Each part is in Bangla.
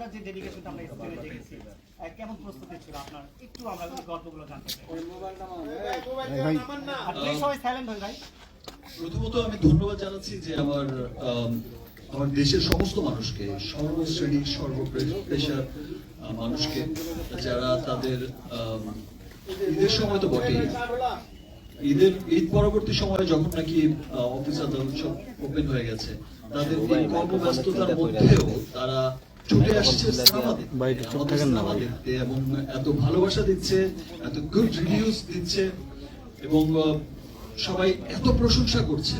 আপনার যে ডেডিকেশনটা আমরা স্ক্রিনে দেখেছি। কেমন প্রস্তুতি ছিল আপনার? একটু আমরা গল্পগুলো জানতে চাই। প্লিজ সবাই সাইলেন্ট হয়ে ভাই। প্রথমত আমি ধন্যবাদ জানাচ্ছি যে আমার আমার দেশের সমস্ত মানুষকে সর্বশ্রেণীর সর্বপেশার আহ, মানুষকে যারা তাদের ঈদের সময় তো বটেই। ঈদের ঈদ পরবর্তী সময়ে যখন নাকি আহ, অফিস আদালত সব ওপেন হয়ে গেছে তাদের এই কর্মব্যস্ততার মধ্যেও তারা ছুটে আসছে চুপ থাকেন না ভাই। এবং এত ভালোবাসা দিচ্ছে এত গুড রিভিউজ দিচ্ছে এবং সবাই এত প্রশংসা করছে।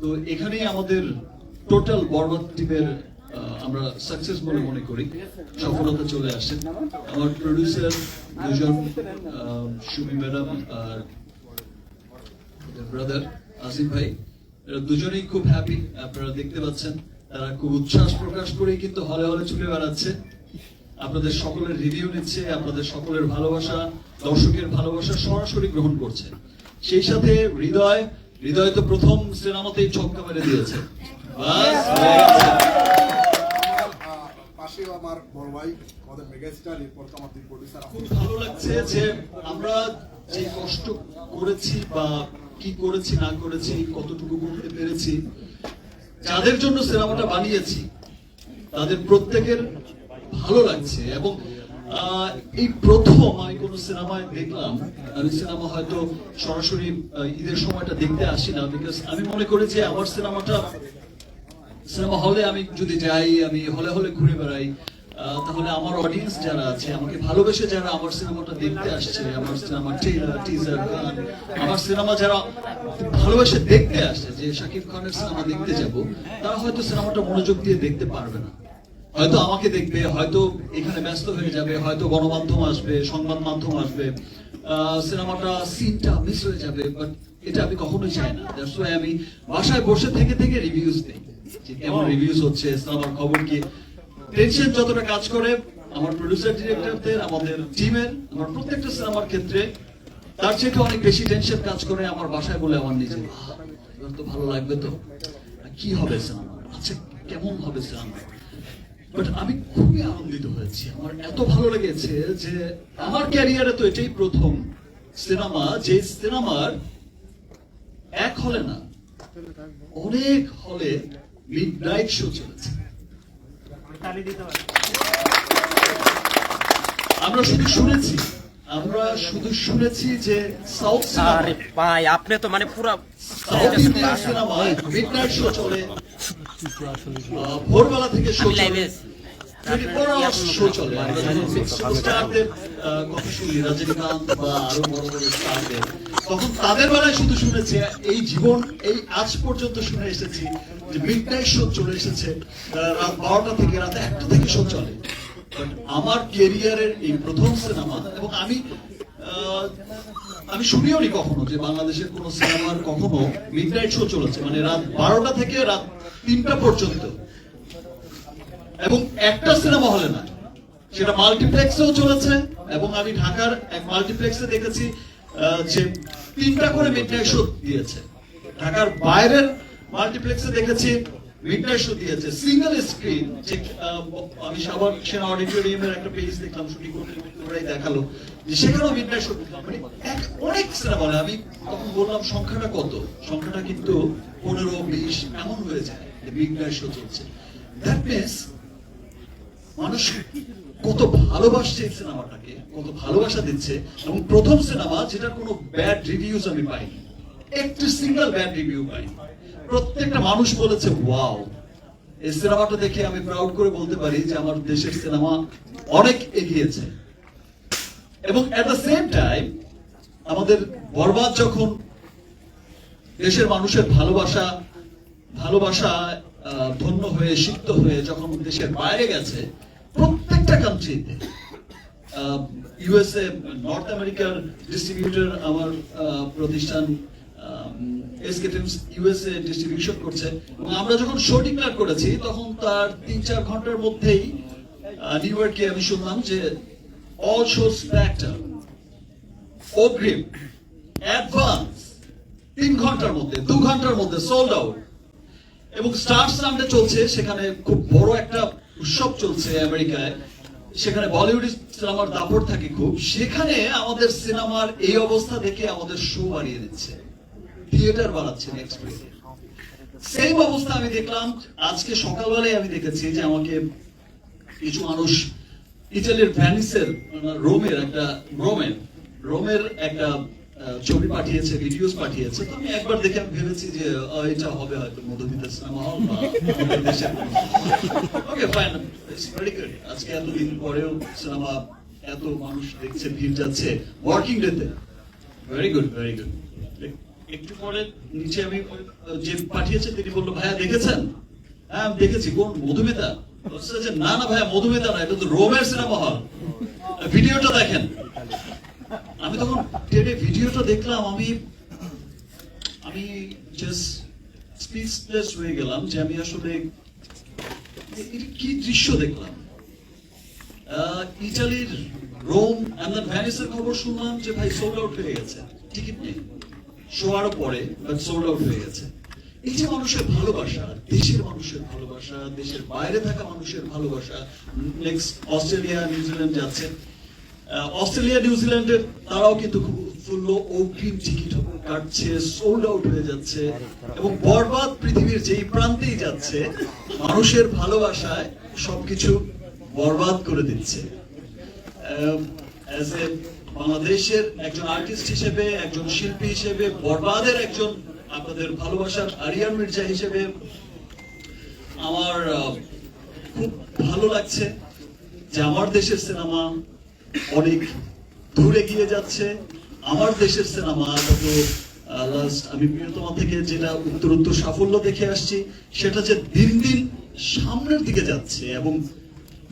তো এখানেই আমাদের টোটাল বরবাদ টিমের আমরা সাকসেস বলে মনে করি। সফলতা চলে আসে আমার প্রডিউসার দুজন সুমি ম্যাডাম আর ব্রাদার আসিফ ভাই এরা দুজনেই খুব হ্যাপি আপনারা দেখতে পাচ্ছেন। তারা খুব উচ্ছ্বাস প্রকাশ করেই কিন্তু হলে হলে ছুটে বেড়াচ্ছে। আপনাদের সকলের রিভিউ নিচ্ছে আপনাদের সকলের ভালোবাসা দর্শকের ভালোবাসা সরাসরি গ্রহণ করছে। সেই সাথে হৃদয় হৃদয় তো প্রথম সিনেমাতেই ছক্কা মেরে দিয়েছে। খুব ভালো লাগছে যে আমরা যে কষ্ট করেছি বা কি করেছি না করেছি কতটুকু করতে পেরেছি যাদের জন্য সিনেমাটা বানিয়েছি, তাদের প্রত্যেকের ভালো লাগছে এবং এই প্রথম আমি কোন সিনেমায় দেখলাম, আমি সিনেমা হয়তো সরাসরি ঈদের সময়টা দেখতে আসি না বিকজ আমি মনে করি যে আমার সিনেমাটা, সিনেমা হলে আমি যদি যাই, আমি হলে হলে ঘুরে বেড়াই। তাহলে আমার অডিয়েন্স যারা আছে আমাকে ভালোবেসে যারা আমার সিনেমাটা দেখতে আসছে আমার সিনেমা ট্রেলার টিজার গান আমার সিনেমা যারা ভালোবেসে দেখতে আসছে যে শাকিব খানের সিনেমা দেখতে যাব তারা হয়তো সিনেমাটা মনোযোগ দিয়ে দেখতে পারবে না। হয়তো আমাকে দেখবে হয়তো এখানে ব্যস্ত হয়ে যাবে হয়তো গণমাধ্যম আসবে সংবাদ মাধ্যম আসবে সিনেমাটা সিনটা মিস হয়ে যাবে বাট এটা আমি কখনোই চাই না। দ্যাটস ওয়াই আমি বাসায় বসে থেকে থেকে রিভিউজ দিই যে কেমন রিভিউজ হচ্ছে সিনেমার খবর কি টেনশন যতটা কাজ করে, আমার প্রডিউসার ডিরেক্টরদের আমাদের টিমের আমার প্রত্যেকটা সিনেমার ক্ষেত্রে, তার চেয়ে অনেক বেশি টেনশন কাজ করে আমার বাসায় বলে আমার নিজে এবার তো ভালো লাগবে তো। কি হবে সিনেমা আচ্ছা কেমন হবে সিনেমা বাট আমি খুবই আনন্দিত হয়েছি। আমার এত ভালো লেগেছে যে আমার ক্যারিয়ারে তো এটাই প্রথম সিনেমা যে সিনেমার এক হলে না, অনেক হলে মিড নাইট শো চলেছে। তালি দিতে পারি। আমরা শুধু শুনেছি আমরা শুধু শুনেছি যে সাউথ আরে ভাই আপনি তো মানে পুরো সাউথ ইন্ডিয়ান শো চলে। ভোরবেলা থেকে শো চলে। 24 চলে। শুনি, রজনীকান্ত বা আরও বড় বড় স্টারদের, তখন তাদের বেলায় শুধু শুনেছি এই জীবন এই আজ পর্যন্ত শুনে এসেছি যে মিড নাইট শো চলে এসেছে রাত বারোটা থেকে রাত একটা থেকে শো চলে আমার ক্যারিয়ারের এই প্রথম সিনেমা এবং আমি আমি শুনিও নি কখনো যে বাংলাদেশের কোন সিনেমার কখনো মিড নাইট শো চলেছে মানে রাত বারোটা থেকে রাত তিনটা পর্যন্ত এবং একটা সিনেমা হলে না, সেটা মাল্টিপ্লেক্সেও চলেছে এবং আমি ঢাকার এক মাল্টিপ্লেক্সে দেখেছি যে তিনটা করে মিডনাইট শো দিয়েছে। ঢাকার বাইরের মাল্টিপ্লেক্সে দেখেছি মিডনাইট শো দিয়েছে। সিঙ্গেল স্ক্রিন যে আমি সবার সেনা অডিটোরিয়ামের একটা পেজ দেখলাম, শুটিং করতে ওরাই দেখাল, যে সেখানেও মিডনাইট শো মানে এক অনেক সিনেমা হলে, আমি তখন বললাম, সংখ্যাটা কত? সংখ্যাটা কিন্তু পনেরো, বিশ, এমন হয়ে যায় মিডনাইট শো চলছে। দ্যাট মিনস মানুষ কত ভালোবাসছে এই সিনেমাটাকে, কত ভালোবাসা দিচ্ছে, এবং প্রথম সিনেমা কোনো ব্যাড রিভিউজ আমি পাইনি। একটি সিঙ্গেল ব্যাড রিভিউ পাইনি। প্রত্যেকটা মানুষ বলেছে ওয়াও এই সিনেমাটা দেখে আমি প্রাউড করে বলতে পারি যে আমার দেশের সিনেমা অনেক এগিয়েছে। এবং দ্য সেম টাইম আমাদের বরবাদ যখন দেশের মানুষের ভালোবাসা ভালোবাসা ধন্য হয়ে, সিক্ত হয়ে যখন দেশের বাইরে গেছে প্রত্যেকটা কান্ট্রিতে ইউএসএ নর্থ আমেরিকার ডিস্ট্রিবিউটর আমার প্রতিষ্ঠান এসকে ফিল্মস ইউএসএ ডিস্ট্রিবিউশন করছে। এবং আমরা যখন শো ডিক্লেয়ার করেছি, তখন তার তিন চার ঘণ্টার মধ্যেই নিউ ইয়র্কে আমি শুনলাম যে অল শোস ফ্যাক্টর অগ্রিম অ্যাডভান্স তিন ঘণ্টার মধ্যে, দু ঘণ্টার মধ্যে সোল্ড আউট এবং স্টার সামনে চলছে, সেখানে খুব বড় একটা উৎসব চলছে আমেরিকায়। সেখানে বলিউড সিনেমার দাপট থাকে খুব। সেখানে আমাদের সিনেমার এই অবস্থা দেখে আমাদের শো বাড়িয়ে দিচ্ছে। থিয়েটার বাড়াচ্ছে নেক্সট সেম অবস্থা আমি দেখলাম। আজকে সকালবেলায় আমি দেখেছি যে আমাকে কিছু মানুষ ইটালির ভ্যানিসের, রোমের একটা, রোমের রোমের একটা ছবি পাঠিয়েছে ভিডিওস পাঠিয়েছে। তো আমি একবার দেখে আমি ভেবেছি যে এটা হবে হয়তো মধুমিতা সিনেমা হল বা okay fine it's very good আজকে এতদিন পরেও সিনেমা এত মানুষ দেখছে ভিড় যাচ্ছে। ওয়ার্কিং ডেতে ভেরি গুড ভেরি গুড একটু পরে নিচে আমি যে পাঠিয়েছে তিনি বলল ভাইয়া দেখেছেন? হ্যাঁ আমি দেখেছি। কোন? মধুমিতা? না না ভাইয়া মধুমিতা না এটা তো রোমের সিনেমা হল ভিডিওটা দেখেন। আমি তখন টেনে ভিডিওটা দেখলাম, আমি আমি জাস্ট স্পিচলেস হয়ে গেলাম যে আমি আসলে কি দৃশ্য দেখলাম? ইটালির রোম দেন ভ্যানিসের খবর শুনলাম যে ভাই সোল্ড আউট হয়ে গেছে। টিকিট নেই। শোয়ারও পরে বাট সোল্ড আউট হয়ে গেছে। এই যে মানুষের ভালোবাসা, দেশের মানুষের ভালোবাসা, দেশের বাইরে থাকা মানুষের ভালোবাসা নেক্সট অস্ট্রেলিয়া নিউজিল্যান্ড যাচ্ছে। অস্ট্রেলিয়া নিউজিল্যান্ডের তারাও কিন্তু অগ্রিম টিকিট কাটছে সোল্ড আউট হয়ে যাচ্ছে এবং বরবাদ পৃথিবীর যেই প্রান্তেই যাচ্ছে, মানুষের ভালোবাসায় সবকিছু বরবাদ করে দিচ্ছে। বাংলাদেশের একজন আর্টিস্ট হিসেবে, একজন শিল্পী হিসেবে, বরবাদের একজন আপনাদের ভালোবাসার আরিয়ান মির্জা হিসেবে আমার খুব ভালো লাগছে যে আমার দেশের সিনেমা অনেক দূরে গিয়ে যাচ্ছে। আমার দেশের সিনেমা গত লাস্ট আমি প্রিয়তমা থেকে যেটা উত্তর উত্তর সাফল্য দেখে আসছি, সেটা যে দিন দিন সামনের দিকে যাচ্ছে এবং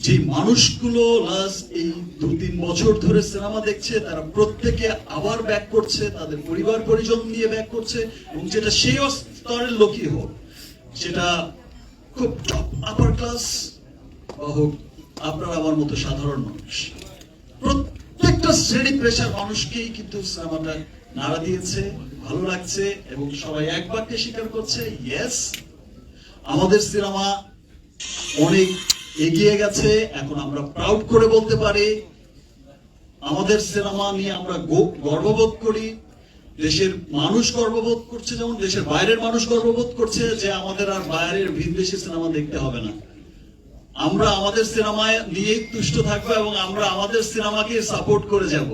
যে মানুষগুলো লাস্ট এই দু তিন বছর ধরে সিনেমা দেখছে, তারা প্রত্যেকে আবার ব্যাক করছে, তাদের পরিবার পরিজন নিয়ে ব্যাক করছে এবং যেটা সেই স্তরের লোকই হোক, সেটা খুব টপ আপার ক্লাস বা হোক, আপনার আমার মতো সাধারণ মানুষ। প্রত্যেকটা শ্রেণি পেশার মানুষকেই কিন্তু সিনেমাটা নাড়া দিয়েছে, ভালো লাগছে এবং সবাই এক বাক্যে স্বীকার করছে ইয়েস আমাদের সিনেমা অনেক এগিয়ে গেছে, এখন আমরা প্রাউড করে বলতে পারি, আমাদের সিনেমা নিয়ে আমরা গর্ববোধ করি, দেশের মানুষ গর্ববোধ করছে, যেমন দেশের বাইরের মানুষ গর্ববোধ করছে যে আমাদের আর বাইরের ভিন ভিনদেশি সিনেমা দেখতে হবে না। আমরা আমাদের সিনেমায় নিয়েই তুষ্ট থাকব এবং আমরা আমাদের সিনেমাকে সাপোর্ট করে যাব।